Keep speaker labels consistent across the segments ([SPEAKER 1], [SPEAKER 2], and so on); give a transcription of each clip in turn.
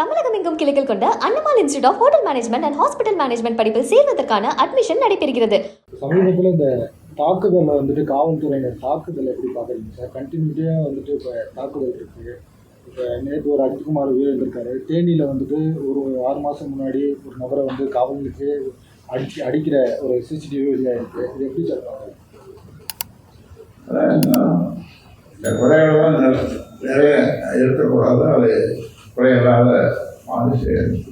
[SPEAKER 1] தமிழகம் எங்கும் கிளைகள் கொண்ட Annamal institute of hotel management and hospital management படிப்பில் சேர்வதற்கான அட்மிஷன் நடைபெறுகிறது.
[SPEAKER 2] சமீபத்தில் இந்த தாக்குதலை வந்துட்டு காவல்துறையினர் தாக்குதலை எப்படி பார்க்குறீங்க? சார் கண்டினியூட்டியாக வந்துட்டு இப்போ தாக்குதல் இருக்குது இப்போ நேற்று ஒரு அஜித்குமார் உயிரிழந்திருக்காரு. தேனியில் வந்துட்டு ஒரு ஆறு மாதம் முன்னாடி ஒரு நபரை வந்து காவலுக்கு அடிச்சு அடிக்கிற ஒரு சிசிடிவி வெளியாக இருக்குது இது எப்படி சார் பார்க்குறீங்க?
[SPEAKER 3] நிறைய இருக்கக்கூடாது அது குறையில்லாத மாதிரி செய்யணும்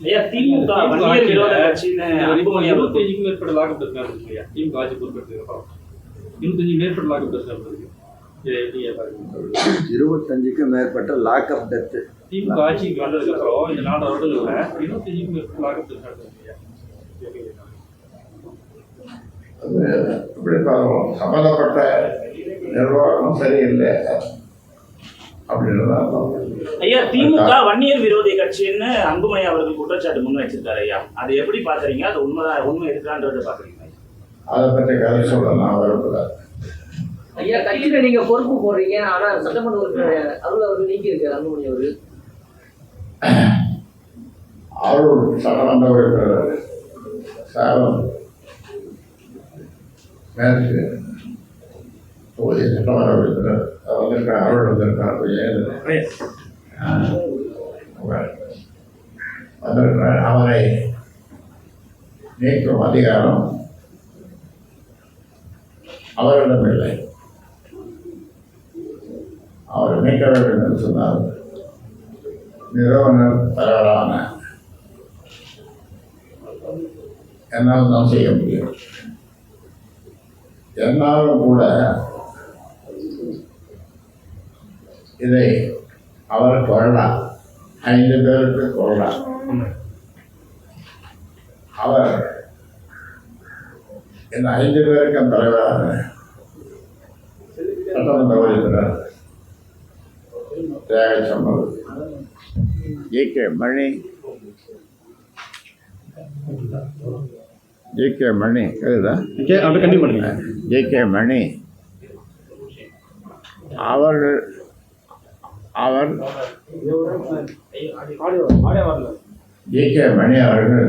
[SPEAKER 4] ஐயா திமுக வன்னியர் விரோத கட்சின்னு அன்புமணி அவர்கள்
[SPEAKER 5] இருபத்தஞ்சுக்கும் மேற்பட்ட லாக்அப் இருக்காரு இல்லையா? திமுக ஆட்சி அப்புறம் இருபத்தஞ்சு மேற்பட்ட லாக்அப் இருக்காரு
[SPEAKER 6] இருபத்தஞ்சுக்கும் மேற்பட்ட லாக்அப் டெத்து
[SPEAKER 5] திமுக ஆட்சிக்கு வந்ததுக்கு அப்புறம் இந்த நாலு வருடங்கள்ல இருபத்தஞ்சுக்கும் மேற்பட்ட லாக்அப் இருக்காரு
[SPEAKER 3] அது இப்படி சம்மந்தப்பட்ட நிர்வாகம் சரியில்லை.
[SPEAKER 4] ஐயா திமுக வன்னியர் விரோதி கட்சின்னு அன்புமணி அவர்கள் குற்றச்சாட்டு முன் வச்சிருக்காரு ஐயா. அதை எப்படி பாக்குறீங்க அது உண்மைதான் உண்மை இருக்கான்றத பாக்குறீங்க
[SPEAKER 3] அதை பற்றி கதை சொல்ல நான்
[SPEAKER 7] ஐயா கட்சியில நீங்க பொறுப்பு போடுறீங்க ஆனா சட்டமன்ற உறுப்பினர் அருள் அவர்கள் நீக்கி இருக்காரு அன்புமணி அவர்கள்.
[SPEAKER 3] அருள் சட்டமன்ற உறுப்பினர் சேலம் மேற்கு தொகுதி சட்டமன்ற உறுப்பினர். அவர் வந்திருக்கார் அருள் வந்திருக்கார் கொஞ்சம் வந்திருக்கிறார். அவரை நீக்கும் அதிகாரம் அவரிடம் இல்லை. அவரை நீக்க வேண்டும் என்று சொன்னால் நிறுவனர் தலைவரான என்னால் தான் செய்ய முடியும். என்னாலும் கூட இதை அவர் கொள்ளலாம். ஐந்து பேருக்கு கொள்ளலாம். அவர் இந்த ஐந்து பேருக்கும் தலைவரான சட்டமன்ற உறுப்பினர் தியாக சம்பவம் J. K. Mani J. K. Mani கேக்குதா
[SPEAKER 2] அப்படி கண்டிப்பாக பண்ணுங்க.
[SPEAKER 3] ஜே. கே. மணி. அவர் அவர் ஜே கே மணி அவர்கள்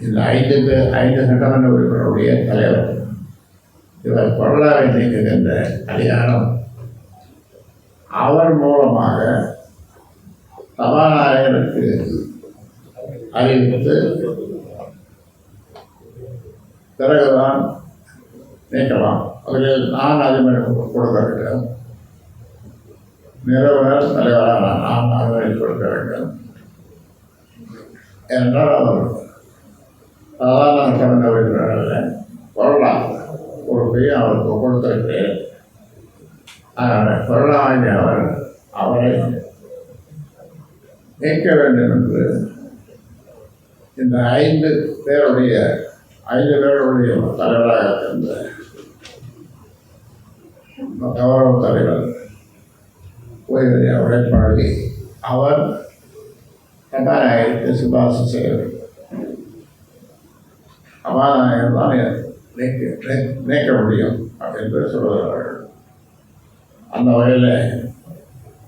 [SPEAKER 3] இந்த ஐந்து பேர் ஐந்து சட்டமன்ற உறுப்பினருடைய தலைவர். இவர் பொருளாவை நீக்குகின்ற அதிகாரம். அவர் மூலமாக சபாநாயகருக்கு அறிவித்து பிறகுதான் நீக்கலாம். அதில் நான் அதிபர் கொடுக்க வேண்டும் நிறுவனர் தலைவரான நான் அதுமாரி கொடுக்க வேண்டும் என்றால் அவர் சாதாரண கடந்த உறுப்பினர்கள் கொள்ளலாம் பொறுப்பையும் அவருக்கு கொடுத்துட்டு அதனால் கொள்ளலாமை அவர் அவரை நீக்க வேண்டும் என்று இந்த ஐந்து பேருடைய ஐந்து பேருடைய தலைவராக இருந்த கௌரவ தலைவர் ஓய்வதிய உழைப்பாளி அவர் சபாநாயகருக்கு சிபாரிசு செய்ய வேண்டும் சபாநாயகர் தான் நீக்க நீக்க- முடியும் அப்படின்னு சொல்லுகிறார்கள் அந்த வகையில்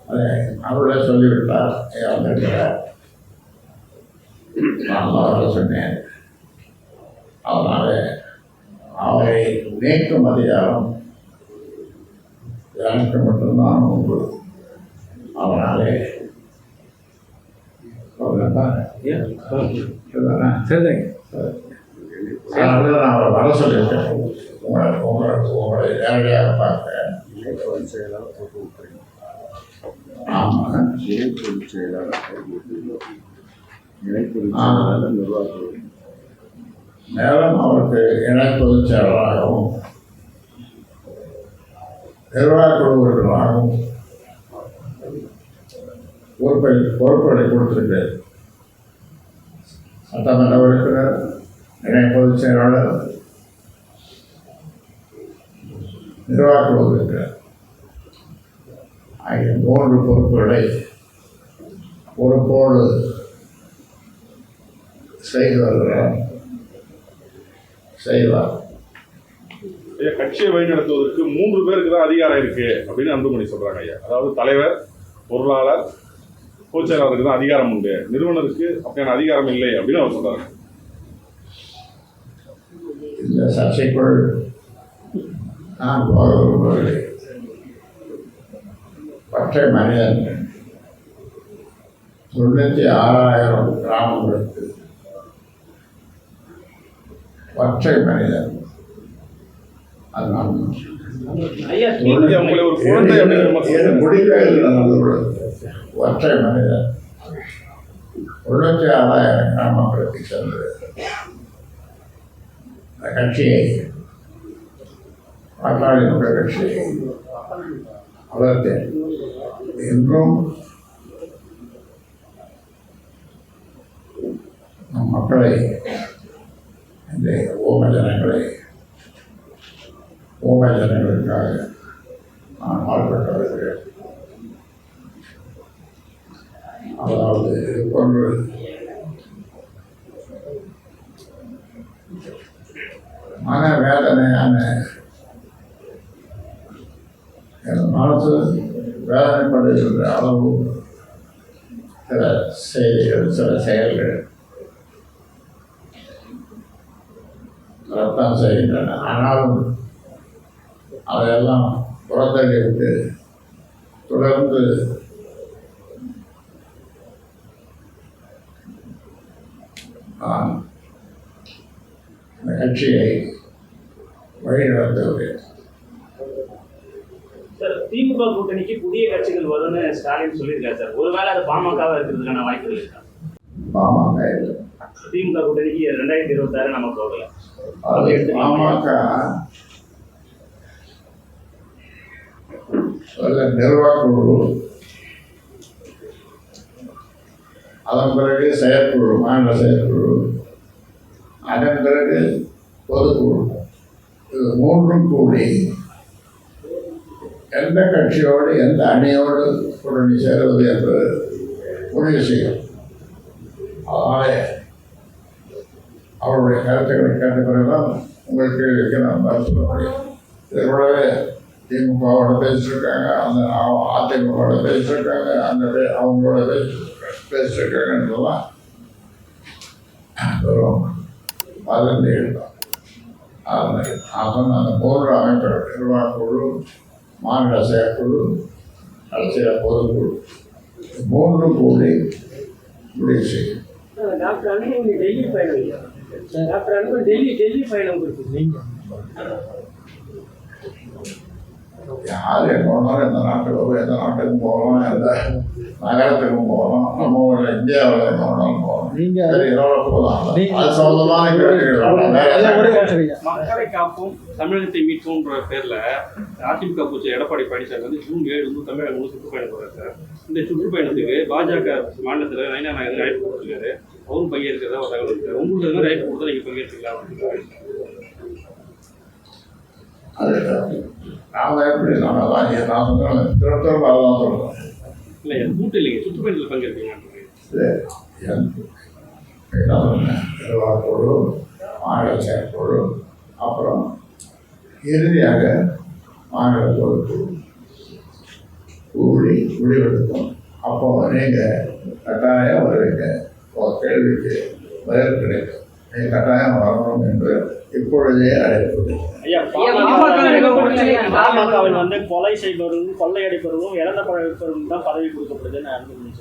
[SPEAKER 3] அதை அவர்களே சொல்லிவிட்டார் வந்திருக்கிறார் நான் அவரை சொன்னேன் அதனால் அவரை நீக்கும் அதிகாரம் எனக்கு மட்டும்தான் உண்டு அதனாலே அவ்வளவுதான். அதனால நான் அவரை வர சொல்லியிருக்கேன் உங்களை உங்களை உங்களை நேரடியாக
[SPEAKER 6] பார்த்தேன்
[SPEAKER 3] ஆமாம்
[SPEAKER 6] இணை பொதுச் செயலாளர் பொறுப்பு விட்டுறீங்க. இணை பொதுச்
[SPEAKER 3] ஆ.
[SPEAKER 6] செயலாளர் நிர்வாக
[SPEAKER 3] மேலும் அவருக்கு இணை பொதுச் செயலராகவும் நிர்வாகக்குழு உறுப்பினராகவும் பொறுப்பை பொறுப்புகளை கொடுத்திருக்கிறார் சட்டமன்ற உறுப்பினர் இணை பொதுச் செயலாளர் நிர்வாகக்குழு உறுப்பினர் ஆகிய மூன்று பொறுப்புகளை பொறுப்போடு செய்து வருகிறார் செய்வார்.
[SPEAKER 8] ஐயா கட்சியை வழிநடத்துவதற்கு மூன்று பேருக்கு தான் அதிகாரம் இருக்கு அப்படின்னு அன்புமணி சொல்றாங்க ஐயா. அதாவது தலைவர் பொருளாளர் பொதுச் செயலாளருக்கு தான் அதிகாரம் உண்டு. நிறுவனருக்கு அப்படியான அதிகாரம் இல்லை அப்படின்னு அவர் சொல்றாரு.
[SPEAKER 3] இந்த சர்ச்சைக்குள் நான் போக விரும்பவில்லை பற்றை மனிதன் தொண்ணூற்றி ஆறாயிரம் கிராமங்களுக்கு ஒற்றை மனிதன். அது நான்
[SPEAKER 5] ஐயா
[SPEAKER 8] ஐயா, உங்களை ஒரு குழந்தை அப்படின்னு
[SPEAKER 3] இது
[SPEAKER 8] விமர்சனம்
[SPEAKER 3] முடிவே. ஒற்றை மனிதன் தொண்ணூற்றி ஆறாயிரம் கிராமங்களுக்கு சென்று அந்த கட்சியை பாட்டாளி மக்கள் கட்சியை வளர்த்து என்றும் நம் மக்களை இந்த ஓம ஜனங்களை ஓம ஜனங்களுக்காக நான் வாழ்பட்டவர்கள் வருகிறேன் அதாவது இது போன்று மன வேதனையான என் மனசு வேதனைப்படுகின்ற அளவு சில செய்திகள் சில செயல்கள் ரத்தம் செய்கின்றன. ஆனாலும் அதையெல்லாம் புறத்தள்ளிவிட்டு தொடர்ந்து நான் இந்த கட்சியை வழிநடத்துகிறேன்
[SPEAKER 4] சார் திமுக கூட்டணிக்கு புதிய கட்சிகள் வரும்னு ஸ்டாலின் சொல்லியிருக்காரு சார். ஒருவேளை அது பாமகவா இருக்கிறதுக்கான வாய்ப்புகள் இருக்கா?
[SPEAKER 3] பாமக இல்லை.
[SPEAKER 4] திமுக கூட்டணிக்கு ரெண்டாயிரத்தி இருபத்தாறு நம்ம போகல.
[SPEAKER 3] அது பாமக. முதல்ல நிர்வாகக்குழு அதன் பிறகு செயற்குழு மாநில செயற்குழு. அதன் பிறகு பொதுக்குழு. இது மூன்றும் கூடி எந்த கட்சியோடு எந்த அணியோடு கூட்டணி சேருவது என்று முடிவு செய்யும். அதனாலே அவருடைய கருத்துக்களை கேட்ட பிறகுதான் உங்களுக்கு கேள்விக்கு நான் பதில் சொல்ல முடியும். இது கூடவே திமுகவோட பேசியிருக்காங்க அந்த அதிமுகவோட பேசியிருக்காங்க அந்த அவங்களோட பேசி பேசியிருக்காங்கன்றதெல்லாம் வெறும் வதந்திகள் தான். அதனால் நான் சொன்ன அந்த மூன்று அமைப்புகள் நிர்வாகக்குழு மாநில செயற்குழு அரசியல் பொதுக்குழு மூன்று கூடி முடிவு செய்யும்.
[SPEAKER 7] டாக்டர் அன்பு டெல்லி பயணம். டாக்டர் அன்பு டெல்லி டெல்லி பயணம் குறித்து
[SPEAKER 2] நீங்க.
[SPEAKER 3] யார் எங்க வேணாலும் எந்த நாட்டுக்கு போய் எந்த நாட்டுக்கும் போகலாம் எந்த நகரத்துக்கும் போகலாம் நம்ம ஊர்ல இந்தியாவில் எங்க வேணாலும் போகலாம்
[SPEAKER 2] நீங்க
[SPEAKER 3] சரி இதோட போகலாம். அது
[SPEAKER 2] ஒரே
[SPEAKER 3] என்ன?
[SPEAKER 5] மக்களை காப்போம் தமிழகத்தை மீட்போம்ன்ற பேர்ல அதிமுக பூச்சி எடப்பாடி பழனிசாமி வந்து ஜூன் ஏழு வந்து தமிழகம் முழு சுற்றுப்பயணம் போறாரு சார். இந்த சுற்றுப்பயணத்துக்கு பாஜக மாநிலத்தில் நயனா நாயகர் அழைப்பு கொடுத்துருக்காரு. அவரும் பங்கேற்கிறதா ஒரு தகவல் இருக்கு. உங்களுக்கு அழைப்பு கொடுத்தா நீங்க பங்கேற்கலாம் அப்படின்னு
[SPEAKER 3] அது நாம எப்படி நான் திருத்தம் அதான் சொல்றேன்
[SPEAKER 5] இல்லை கூட்டம் இல்லைங்க சுற்றுப்பயணத்தில் பங்கேற்கலாம்
[SPEAKER 3] இது எனக்கு என்ன மாநில செயற்குழு அப்புறம் இறுதியாக மாநில பொதுக்குழு கூடி முடிவெடுத்தோம் அப்போ நீங்கள் கட்டாயம் வருவீங்க உங்கள் கேள்விக்கு பதில் கிடைக்கும் நீங்கள் கட்டாயம் வரணும் என்று இப்பொழுதே அழைப்பு
[SPEAKER 9] வந்து கொலை செய்பவர்களும் கொள்ளையடிப்பவர்களும் இறந்த பழப்பவர்களும் தான் பதவி கொடுக்கப்படுதுன்னு அன்புமணி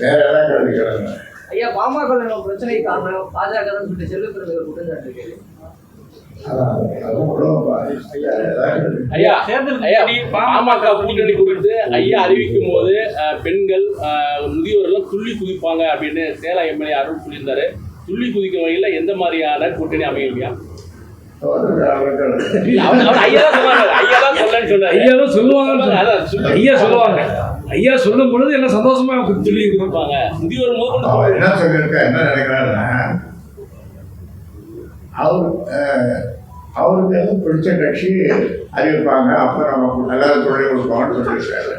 [SPEAKER 3] வேற என்ன கேள்வி
[SPEAKER 7] ஐயா பாமக பிரச்சனை காரணம் பாஜக தான் சொல்லிட்டு
[SPEAKER 3] அதுவும் கூட ஐயா ஏதாவது
[SPEAKER 10] ஐயா
[SPEAKER 9] தேர்தல்
[SPEAKER 10] ஐயா
[SPEAKER 9] கூட்டணி
[SPEAKER 10] பாமக கூட்டணி குறித்து ஐயா அறிவிக்கும் போது பெண்கள் முதியோர்கள் துள்ளி குதிப்பாங்க அப்படின்னு சேலா எம்எல்ஏ அருள் சொல்லியிருந்தாரு. துள்ளி குதிக்கும் வகையில் எந்த மாதிரியான கூட்டணி அமையும் ஐயா
[SPEAKER 11] சொல்லும் பொழுது என்ன சந்தோஷமா சொல்லி
[SPEAKER 10] கொடுப்பாங்க முதியோர்
[SPEAKER 3] என்ன சொல்லியிருக்கா என்ன நினைக்கிறாருன்னா அவர் அஹ், அவருக்கு எது பிடிச்ச கட்சி அறிவிப்பாங்க. அப்போ நம்ம எல்லாரும் தொழில் கொடுப்பாங்கன்னு சொல்லியிருக்காரு.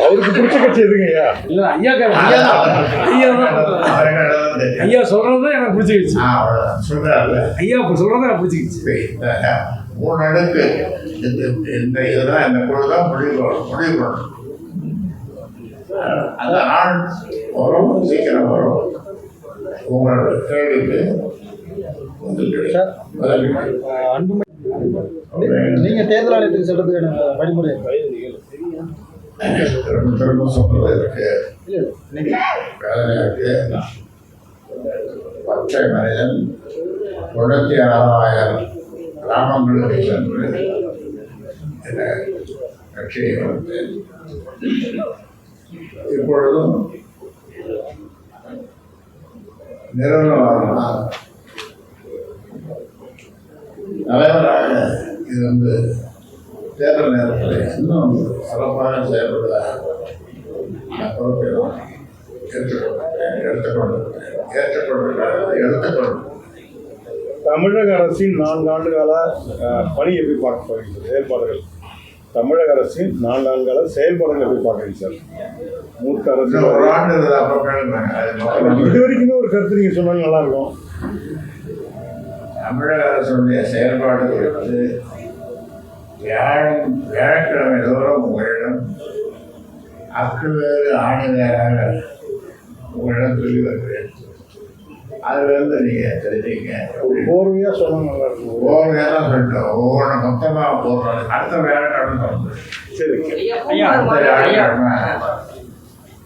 [SPEAKER 11] அவருக்கு பிடிச்ச கட்சி எதுங்க ஐயா இல்ல ஐயா ஐயா தான். ஐயா தான். ஐயா சொல்றது தான் எனக்கு பிடிச்ச கட்சி.
[SPEAKER 3] ஆ, அவ்வளவுதான். சொல்றாருல்ல.
[SPEAKER 11] ஐயா இப்ப சொல்றது எனக்கு பிடிச்ச கட்சி.
[SPEAKER 3] இப்ப இந்த மூணு அடுக்கு. இந்த இந்த இதுதான் இந்த குழு தான் முடிவு. முடிவு பண்ணணும். அந்த நாள் வரும் சீக்கிரம் வரும். உங்களோட கேள்விக்கு உங்களுக்கு
[SPEAKER 2] சார்
[SPEAKER 3] பதில்
[SPEAKER 2] அஹ் அன்புமணி நீங்க தேர்தல் ஆணையத்துக்கு செல்றதுக்கான வழிமுறை
[SPEAKER 3] திரும்ப சொல்றது இருக்கு?
[SPEAKER 2] இல்ல
[SPEAKER 3] இருக்கு பச்சை மனிதன் தொண்ணூத்தி ஆறாயிரம் கிராமங்களுக்கு சென்று இந்த கட்சியை வந்து இப்பொழுதும் நிறுவனமாக தலைவராக இது வந்து தேர்தல் நேரத்தில் இன்னும் சிறப்பாக செயல்படுவதாக நான் பொறுப்பை ஏற்றுக்கொண்டேன் எடுத்துக்கொண்டிருக்கிறேன் ஏற்றுக்கொண்டிருக்கிறேன் எடுத்துக்கொண்டு.
[SPEAKER 8] தமிழக அரசின் நான்கு ஆண்டு கால பணி எப்படி பார்க்க போறீங்க செயல்பாடுகள். தமிழக அரசின் நான்கு ஆண்டு கால செயல்பாடுகள் எப்படி பார்க்குறீங்க சார்? மூத்த அரசு இது வரைக்குமே ஒரு கருத்து நீங்க சொன்னாலும் நல்லா இருக்கும்.
[SPEAKER 3] தமிழக அரசுடைய செயல்பாடுகள் வந்து வியாழன் வியாழக்கிழமை தோறும் உங்களிடம் அக்கு வேறு ஆணி வேறாக உங்களிடம் சொல்லி வருகிறேன். அதுலேருந்து நீங்கள் தெரிஞ்சுங்க
[SPEAKER 8] கோர்வையா சொன்னா நல்லா இருக்கும்.
[SPEAKER 3] ஒவ்வொரு வேலை சொல்லிட்டோம். ஒவ்வொன்று மொத்தமாக போடுறோம் அடுத்த வியாழக்கிழமை சொல்லுங்கள்
[SPEAKER 8] சரி.
[SPEAKER 7] ஐயா
[SPEAKER 3] அடுத்த வியாழக்கிழமை.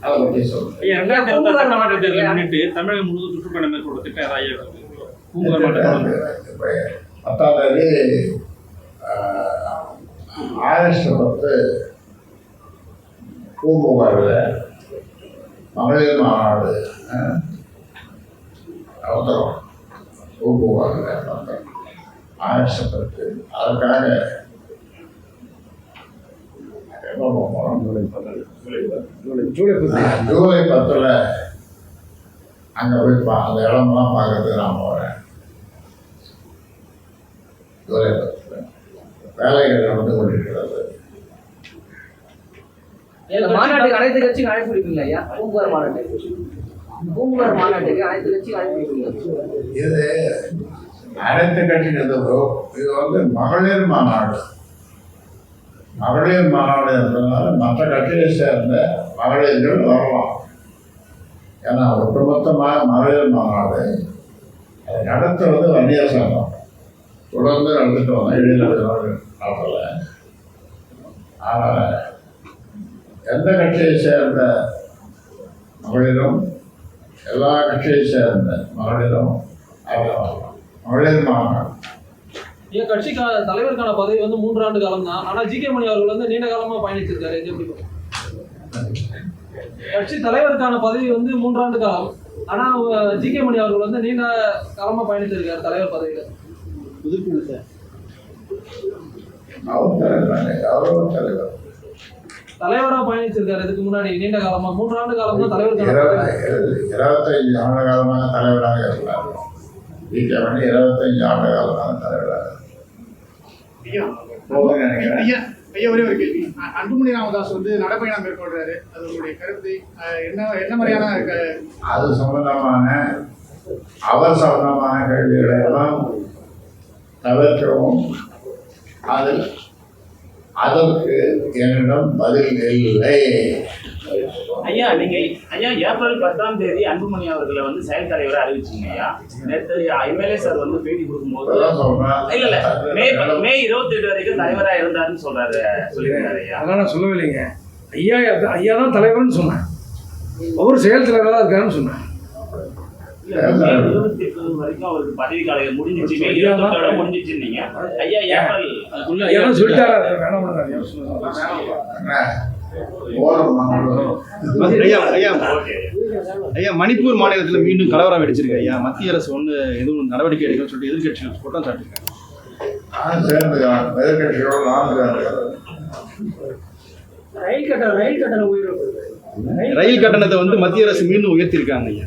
[SPEAKER 3] அதை பற்றி சொல்லுங்கள்
[SPEAKER 5] ஐயா ரெண்டாயிரத்தி இருபத்தி சட்டமன்ற தேர்தலை முன்னிட்டு தமிழகம் முழுவதும் சுற்றுப்பயணம் மேற்கொள்ள திட்டம் ஏதாவது
[SPEAKER 3] பத்தாம் தேதி ஆகஸ்ட் பத்து பூம்புகாரில் மகளிர் மாநாடு. அவசரம். பூம்புகாரில் நடத்துறோம். ஆகஸ்ட் பத்து. போகிறோம்
[SPEAKER 11] ஜூலை பத்து.
[SPEAKER 3] ஜூலை பத்தில் அங்கே போய் பா அந்த இடமெல்லாம் பார்க்கறதுக்கு நான் போகிறேன் பத்தில் வேலைகள் நடந்து கொண்டிருக்கிறது
[SPEAKER 7] மாநாட்டுக்கு அனைத்து கட்சியும் அழைப்பு ஐயா? பூம்புகார் மாநாட்டுக்கு. பூம்புகார் மாநாட்டுக்கு அனைத்து கட்சியும் அழைப்பு
[SPEAKER 3] இது அனைத்து கட்சிகளும் இது வந்து மகளிர் மாநாடு. மகளிர் மாநாடு என்பதனால மற்ற கட்சியை சேர்ந்த மகளிர்கள் வரலாம். ஏன்னா ஒட்டுமொத்தமாக மகளிர் மாநாடு அதை நடத்துவது வன்னியர் சங்கம். தொடர்ந்து நடந்துட்டு வந்தோம். இடையில நடத்தல ஆனால் எந்த கட்சியை சேர்ந்த மகளிரும் எல்லா கட்சியை சேர்ந்த மகளிரும் மகளிர் மாநாடு.
[SPEAKER 12] என் கட்சிக்கான தலைவருக்கான பதவி வந்து மூன்று ஆண்டு காலம் தான் ஆனா ஜி கே மணி அவர்கள் வந்து நீண்ட காலமா பயணிச்சிருக்காரு. கட்சி தலைவருக்கான பதவி வந்து மூன்றாண்டு காலம். ஆனா ஜி கே மணி அவர்கள் வந்து நீண்ட காலமா பயணிச்சிருக்காரு தலைவர் பதவியில.
[SPEAKER 3] அவர் தலைவர் கௌரவ தலைவர்
[SPEAKER 12] தலைவரா பயணிச்சிருக்காரு. இதுக்கு முன்னாடி நீண்ட காலமா மூன்றாண்டு காலம் தான். தலைவருக்கான பதவி.
[SPEAKER 3] இருபது இருபத்தைந்து ஆண்டு காலமாக தலைவராக இருந்தார் வீட்டை இருபத்தைந்து ஆண்டு காலமாக தலைவராக
[SPEAKER 13] ஐயா ஒரே ஒரு கேள்வி. அன்புமணி ராமதாஸ் வந்து நடைபயணம் மேற்கொள்றாரு. அது உங்களுடைய கருத்து. என்ன என்ன மாதிரியான
[SPEAKER 3] அது சம்பந்தமான அவர் சம்பந்தமான கேள்விகளை எல்லாம் தவிர்க்கவும். அதில் அதற்கு என்னிடம் பதில் இல்லை.
[SPEAKER 4] ஐயா நீங்க ஐயா ஏப்ரல் பத்தாம் தேதி அன்புமணி அவர்களை வந்து செயல் தலைவரை அறிவிச்சீங்க ஐயா. நேற்று எம்எல்ஏ சார் வந்து பேட்டி கொடுக்கும்போது இல்ல இல்ல. மே மே இருபத்தி எட்டு வரைக்கும் தலைவரா இருந்தாருன்னு சொல்றாரு சொல்லியிருக்காரு ஐயா.
[SPEAKER 11] அதெல்லாம் நான் சொல்லவே இல்லைங்க. ஐயா ஐயா தான் தலைவர்னு சொன்னேன். அவர் செயல் தலைவராக இருக்காருன்னு சொன்னேன்.
[SPEAKER 4] ஐயா
[SPEAKER 14] மணிப்பூர் மாநிலத்தில் மீண்டும் கலவரம் வெடிச்சிருக்கு. ஐயா மத்திய அரசு ஒன்று எதுவும் நடவடிக்கை எடுக்கணும்னு சொல்லிட்டு எதிர்கட்சிகள் குற்றம் சாட்டிருக்காங்க.
[SPEAKER 3] நான் நான்
[SPEAKER 12] ரயில் கட்டணம் ரயில் கட்டணம்
[SPEAKER 14] ரயில் கட்டணத்தை வந்து மத்திய அரசு மீண்டும் உயர்த்தியிருக்காங்க ஐயா.